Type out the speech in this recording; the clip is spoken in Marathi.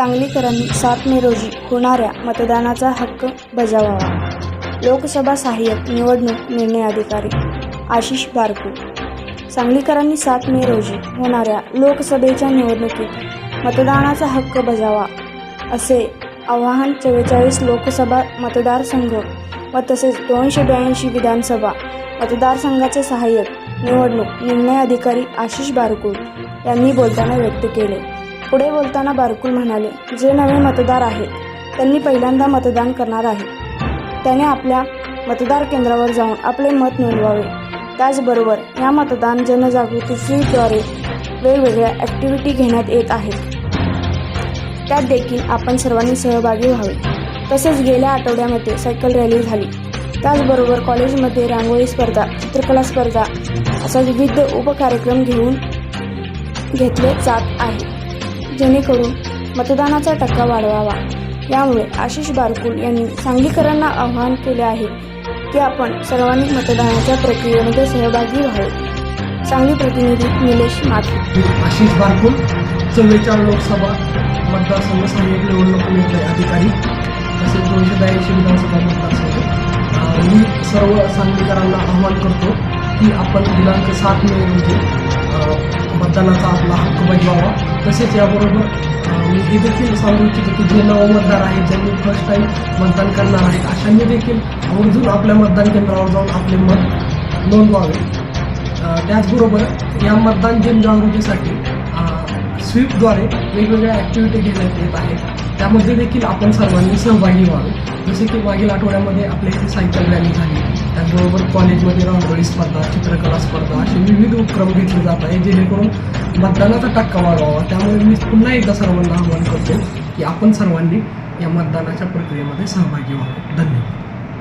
सांगलीकरांनी सात मे रोजी होणाऱ्या मतदानाचा हक्क बजावावा. लोकसभा सहाय्यक निवडणूक निर्णय अधिकारी आशिष बारकू. सांगलीकरांनी सात मे रोजी होणाऱ्या लोकसभेच्या निवडणुकीत मतदानाचा हक्क बजावा असे आवाहन चव्वेचाळीस लोकसभा मतदारसंघ व तसेच दोनशे ब्याऐंशी विधानसभा मतदारसंघाचे सहाय्यक निवडणूक निर्णय अधिकारी आशिष बारकूर यांनी बोलताना व्यक्त केले. पुढे बोलताना बारकुल म्हणाले जे नवे मतदार आहेत त्यांनी पहिल्यांदा मतदान करणार आहे. त्याने आपल्या मतदार केंद्रावर जाऊन आपले मत नोंदवावे. त्याचबरोबर या मतदान जनजागृती वेगवेगळ्या ॲक्टिव्हिटी घेण्यात येत आहेत. त्यात देखील आपण सर्वांनी सहभागी व्हावे. तसेच गेल्या आठवड्यामध्ये सायकल रॅली झाली. त्याचबरोबर कॉलेजमध्ये रांगोळी स्पर्धा चित्रकला स्पर्धा असा विविध उपकार्यक्रम घेऊन घेतले जात आहे. जेणेकरून मतदानाचा टक्का वाढवावा. यामुळे आशिष बारकुल यांनी सांगलीकरांना आवाहन केले आहे की आपण सर्वांनी मतदानाच्या प्रक्रियेमध्ये सहभागी व्हावे. सांगली प्रतिनिधी निलेश माथी आशिष बारकुल चव्वेचाळीस लोकसभा मतदारसंघ सहाय्यक निवडणूक अधिकारी तसेच दोनशे ब्याऐंशी विधानसभा मतदारसंघ. मी सर्व सांगलीकरांना आवाहन करतो की आपण दिनांक सात मे रोजी मतदानाचा आपला हक्क बजवावा तसेच याबरोबर मी हे देखील सांगू इच्छितो की जे नवमतदार आहेत ज्यांनी फर्स्ट टाईम मतदान करणार आहेत अशांनी देखील आवर्जून आपल्या मतदान केंद्रावर जाऊन आपले मत नोंदवावे. त्याचबरोबर या मतदान जनजागृतीसाठी स्वीपद्वारे वेगवेगळ्या ॲक्टिव्हिटी घेण्यात येत आहेत. त्यामध्ये देखील आपण सर्वांनी सहभागी व्हावे. जसे की मागील आठवड्यामध्ये आपल्या इथे सायकल रॅली झाली. त्याचबरोबर कॉलेजमध्ये रांगोळी स्पर्धा चित्रकला स्पर्धा असे विविध उपक्रम घेतले जात आहे जेणेकरून मतदानाचा टक्का वाढवावा. त्यामुळे मी पुन्हा एकदा सर्वांना आवाहन करतो की आपण सर्वांनी या मतदानाच्या प्रक्रियेमध्ये सहभागी व्हावे. धन्यवाद.